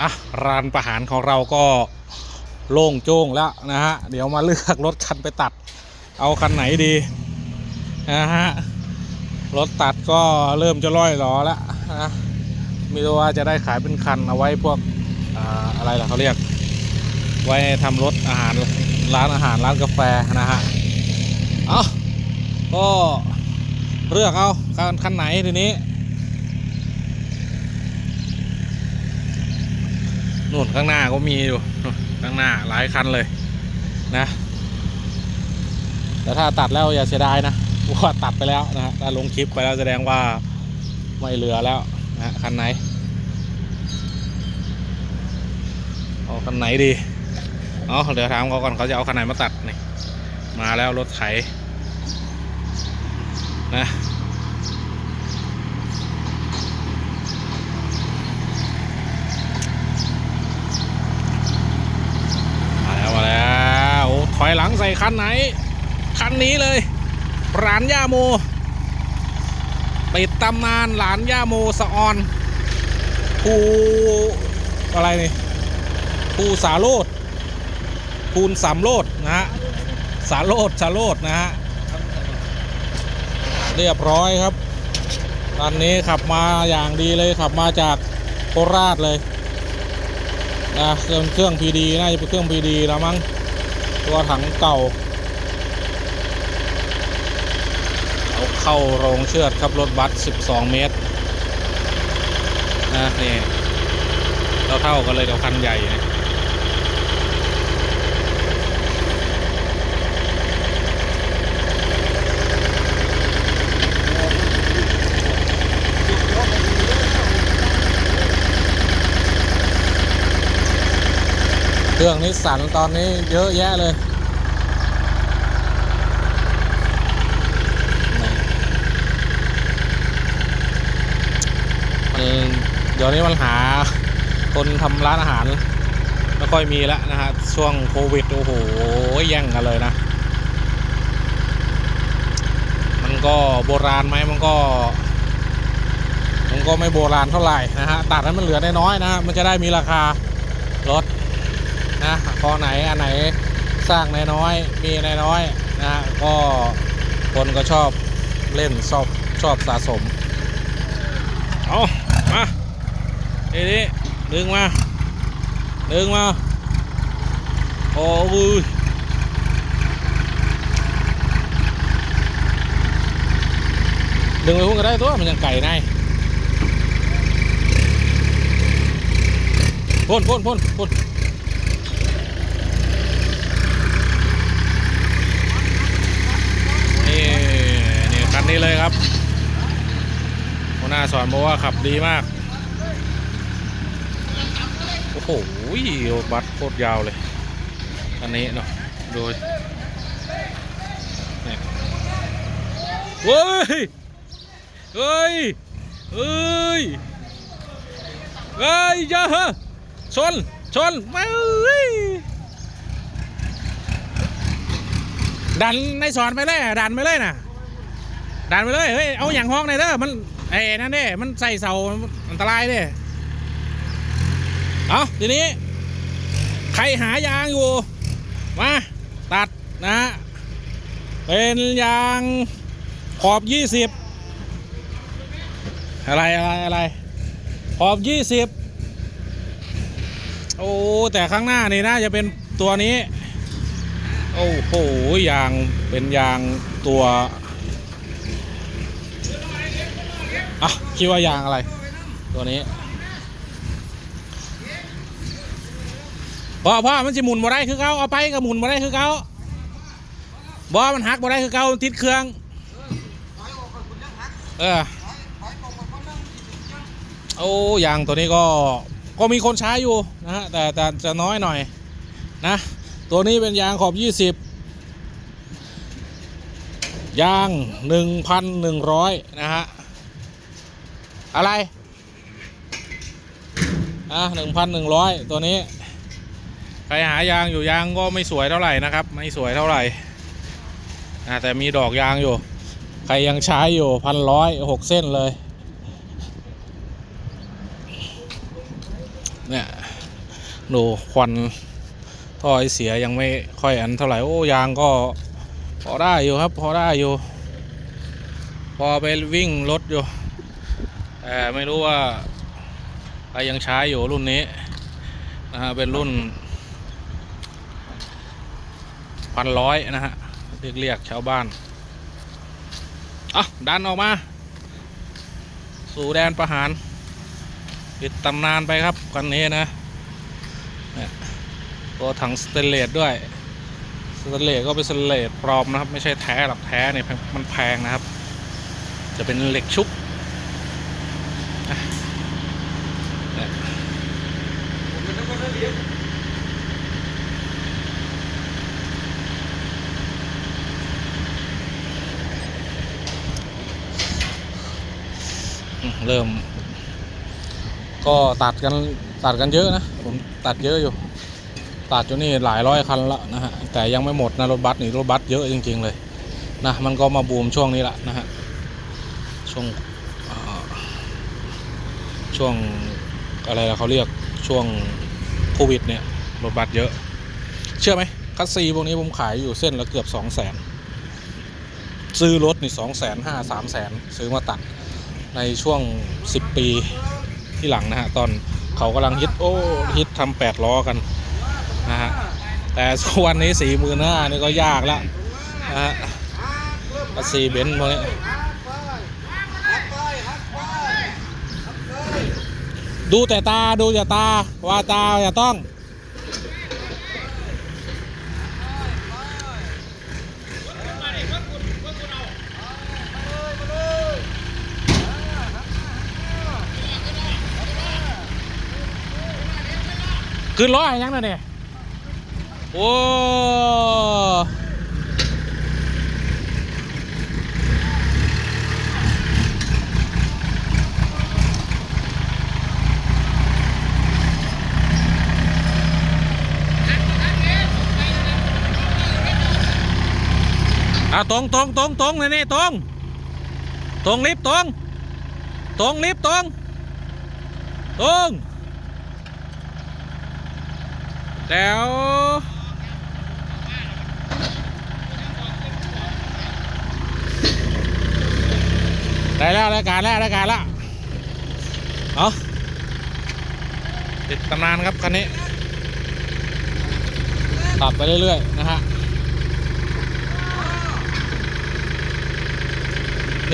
อะร้านประหารของเราก็โล่งโจ้งแล้วนะฮะ เดี๋ยวมาเลือกรถคันไปตัด เอาคันไหนดีนะฮะ รถตัดก็เริ่มจะร่อยหรอแล้วนะมีรู้ว่าจะได้ขายเป็นคันเอาไว้พวกออะไรล่ะเขาเรียก ไว้ทำรถอาหารร้านอาหารร้านกาแฟนะฮะ เอาก็เลือกเอาคันคันไหนทีนี้ นู่นข้างหน้าก็มีอยู่ข้างหน้าหลายคันเลยนะ แต่ถ้าตัดแล้วอย่าเสียดายนะว่าตัดไปแล้วนะฮะถ้าลงคลิปไปแล้วแสดงว่าไม่เหลือแล้วนะฮะคันไหนเอาคันไหนดีเอาเดี๋ยวถามเขาก่อนเขาจะเอาคันไหนมาตัดนี่มาแล้วรถไถนะมาแล้วมาแล้วโอ้ถอยหลังใส่คันไหน คันนี้เลย หลานย่าโมปิดตำนานหลานย่าโมสะออนภูอะไรนี่ภูสาโรดภูนสามโรดนะฮะสาโรดสาโรดนะฮะเรียบร้อยครับตอนนี้ขับมาอย่างดีเลยขับมาจากโคราชเลยนะเครื่องเครื่องพีดีน่าจะเป็นเครื่องพีดีแล้วมั้ง ตัวถังเก่า เอาเข้าโรงเชือดครับรถบัส 12 เมตรนะนี่เราเท่ากันเลยกับคันใหญ่นะ เครื่องนิสสันตอนนี้เยอะแยะเลย มันเดี๋ยวนี้มันหาคนทำร้านอาหารไม่ค่อยมีแล้วนะฮะ ช่วงโควิด โอ้โห แย่งกันเลยนะ มันก็โบราณไหมมันก็ มันก็ไม่โบราณเท่าไหร่นะฮะ ตัดให้มันเหลือน้อยๆนะฮะ มันจะได้มีราคารถ นะพอไหนอันไหนสร้างน้อยๆมีน้อยๆนะฮะก็คนก็ชอบเล่นชอบชอบสะสมเอามาทีนี้ดึงมาดึงมาโอ้ยดึงไปพุ่งก็ได้ตัวมันยังไก่ในพ่นพ่นพ่นพ่น นี้เลยครับหัวหน้าสอนบอกว่าขับดีมาก โอ้โหบัตรโคตรยาวเลย อันนี้เนาะโดยเนี่ยเฮ้ย เฮ้ย เฮ้ย เฮ้ยย่าเหอะชน ชนไม่เอ้ยดันในสอนไปเลยดันไปเลยน่ะ ดันไปเลยเฮ้ยเอาอย่างห้องในอยเด้อมันไอ้นั่นเด้มันใส่เสาอันตรายเด้เอาทีนี้ ใครหายางอยู่ มาตัดนะฮะเป็นยางขอบยี่สิบอะไรอะไรอะไรขอบยี่สิบโอ้แต่ข้างหน้านี่น่าจะเป็นตัวนี้ โอ้โหยางเป็นยางตัว อะคิดว่ายางอะไร ตัวนี้พ่อพ่อมันจะหมุนบ่ได้คือเขาเอาไปก็หมุนบ่ได้คือเขาบอมันหักบ่ได้คือเขาติดเครื่อง เออโอ้ยางตัวนี้ก็ก็มีคนใช้อยู่นะฮะแต่แต่จะน้อยหน่อยนะ ตัวนี้เป็นยางขอบ 20 ยาง 1,100 นะฮะ อะไร อะหนึ่งพันหนึ่งร้อยตัวนี้ ใครหายางอยู่ยางก็ไม่สวยเท่าไหร่นะครับ ไม่สวยเท่าไหร่อะแต่มีดอกยางอยู่ ใครยังใช้อยู่พันร้อยหกเส้นเลย เนี่ยดูควันท่อไอเสียยังไม่ค่อยอันเท่าไหร่ โอ้ยางก็พอได้อยู่ครับ พอได้อยู่ พอไปวิ่งรถอยู่ แต่ไม่รู้ว่าใครยังใช้อยู่รุ่นนี้นะฮะเป็นรุ่นพันร้อยนะฮะเรียกเรียกชาวบ้านอะดันออกมา สู่แดนประหารปิดตำนานไปครับคันนี้นะเนี่ยตัวถังสเตนเลสด้วยสเตนเลสก็เป็นสเตนเลสปลอมนะครับ ไม่ใช่แท้หรอกแท้เนี่ยมันแพงนะครับ จะเป็นเหล็กชุบ เริ่ม ก็ตัดกันตัดกันเยอะนะ ผมตัดเยอะอยู่ ตัดอยู่นี่หลายร้อยคันละนะฮะ แต่ยังไม่หมดนะรถบัสนี่รถบัสเยอะจริง ๆ เลยนะมันก็มาบูมช่วงนี้ละนะฮะช่วง ช่วงอะไรล่ะเขาเรียกช่วงโควิดเนี่ยรถบัสเยอะ เชื่อไหมคัสซีพวกนี้ผมขายอยู่เส้นละเกือบสองแสนซื้อรถนี่สองแสนห้าสามแสนซื้อมาตัดในช่วงสิบปีที่หลังนะฮะ ตอนเขากำลังฮิตโอ้ฮิตทำแปดล้อกันนะฮะ แต่วันนี้สี่มื่นห้านี่ก็ยากแล้วนะฮะคัสซีเบนซ์พวกนี้ ดูแต่ตาดูแต่ตาว่าตาอย่าต้องขึ้นร้อยยังนะเนี่ยโอ้ อะตรงตรงตรงตรงเลยนี่ตรงตรงลิฟต์ตรงตรงลิฟต์ตรงตรงแถวได้แล้วได้การแล้วได้การแล้วเอาติดตำนานครับคันนี้ตัดไปเรื่อยๆนะฮะ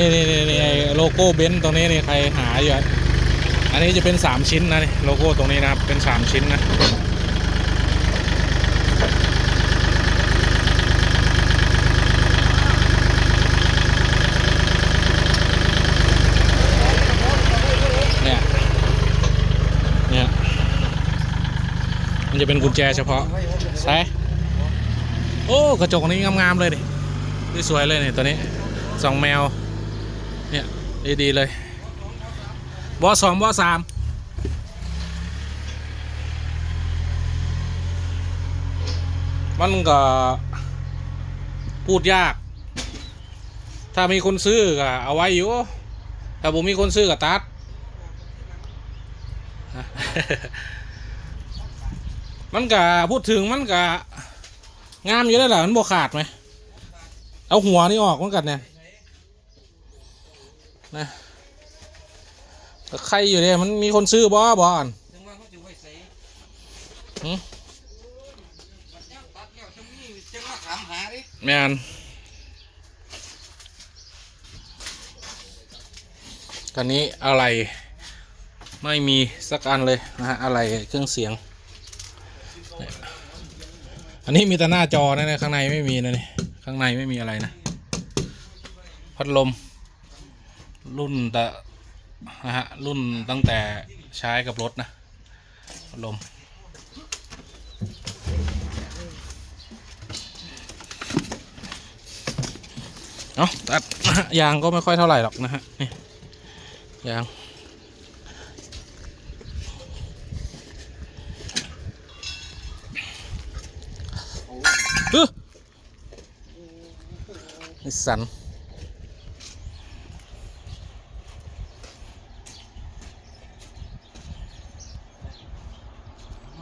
นี่นี่นี่นี่โลโก้เบนซ์ตรงนี้นี่ใครหาอยู่อะอันนี้จะเป็น 3 ชิ้นนะนโลโก้ตรงนี้นะครับเป็น 3 ชิ้นนะเนี่ยเนี่ยมันจะเป็นกุญแจเฉพาะใช่โอ้ กระจกนี้งามๆเลยดิสวยเลยเนี่ยตัวนี้สองแมว เนี่ยดีๆเลยบอสองบอสามมันก็พูดยาก ถ้ามีคนซื้อก็เอาไว้อยู่ ถ้าผมมีคนซื้อก็ตัด มันก็พูดถึงมันก็งามอยู่แล้วแหละมันบวขาดไหม เอาหัวนี่ออกมือนกันเนี่ย นะแต่ใครอยู่เนี่ยมันมีคนซื้อบอบอนจังว่าเขาจะไว้ใส่หืมบัดเนี้ยตัดแล้วจังนี้จังว่าถามหาดิแมนคันนี้อะไรไม่มีสักอันเลยนะฮะอะไรเครื่องเสียงเนี่ยอันนี้มีแต่หน้าจอนะเนี่ยข้างในไม่มีนะนี่ข้างในไม่มีอะไรนะ พัดลม รุ่นแต่นะฮะรุ่นตั้งแต่ใช้กับรถนะลมเอาตัดยางก็ไม่ค่อยเท่าไหร่หรอกนะฮะนี่ยางฮ้ยนิสัน